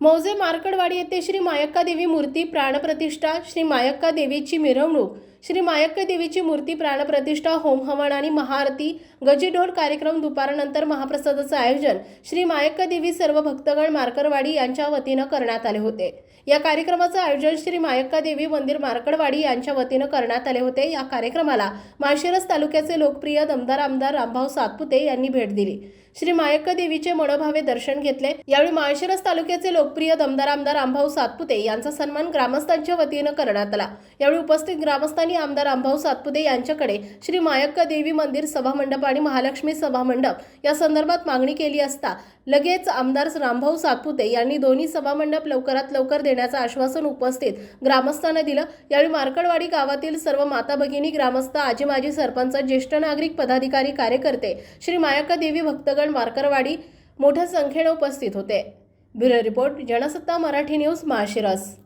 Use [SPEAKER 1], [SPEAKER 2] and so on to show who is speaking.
[SPEAKER 1] मौजे मार्कडवाडी येथे श्री मायक्का देवी मूर्ती प्राणप्रतिष्ठा श्री मायक्का देवीची मिरवणूक श्री मायक्का देवीची मूर्ती प्राणप्रतिष्ठा होम हवन आणि महाआरती गजीढोल कार्यक्रम दुपारनंतर महाप्रसादाचं आयोजन श्री मायक्का देवी सर्व भक्तगण मार्करवाडी यांच्या वतीनं करण्यात आले होते. या कार्यक्रमाचं आयोजन श्री मायक्का देवी मंदिर मार्कडवाडी यांच्या वतीनं करण्यात आले होते. या कार्यक्रमाला माळशिरस तालुक्याचे लोकप्रिय दमदार आमदार रामभाऊ सातपुते यांनी भेट दिली. श्री मायक्का देवीचे मनोभावे दर्शन घेतले. यावेळी माळशिरस तालुक्याचे लोकप्रिय दमदार आमदार रामभाऊ सातपुते यांचा सन्मान ग्रामस्थांच्या वतीनं करण्यात आला. यावेळी उपस्थित ग्रामस्थांनी आमदार रामभाऊ सातपुते यांच्याकडे श्री मायक्का देवी मंदिर सभामंडप आणि महालक्ष्मी सभामंडप या संदर्भात मागणी केली असता लगेच आमदार रामभाऊ सातपुते यांनी दोन्ही सभामंडप लवकरात लवकर देण्याचं आश्वासन उपस्थित ग्रामस्थांना दिलं. यावेळी मार्कडवाडी गावातील सर्व माता भगिनी ग्रामस्थ आजी माजी सरपंच ज्येष्ठ नागरिक पदाधिकारी कार्यकर्ते श्री मायाका देवी भक्तगण मार्करवाडी मोठ्या संख्येने उपस्थित होते. Bureau report Jansatta Marathi news Mashiras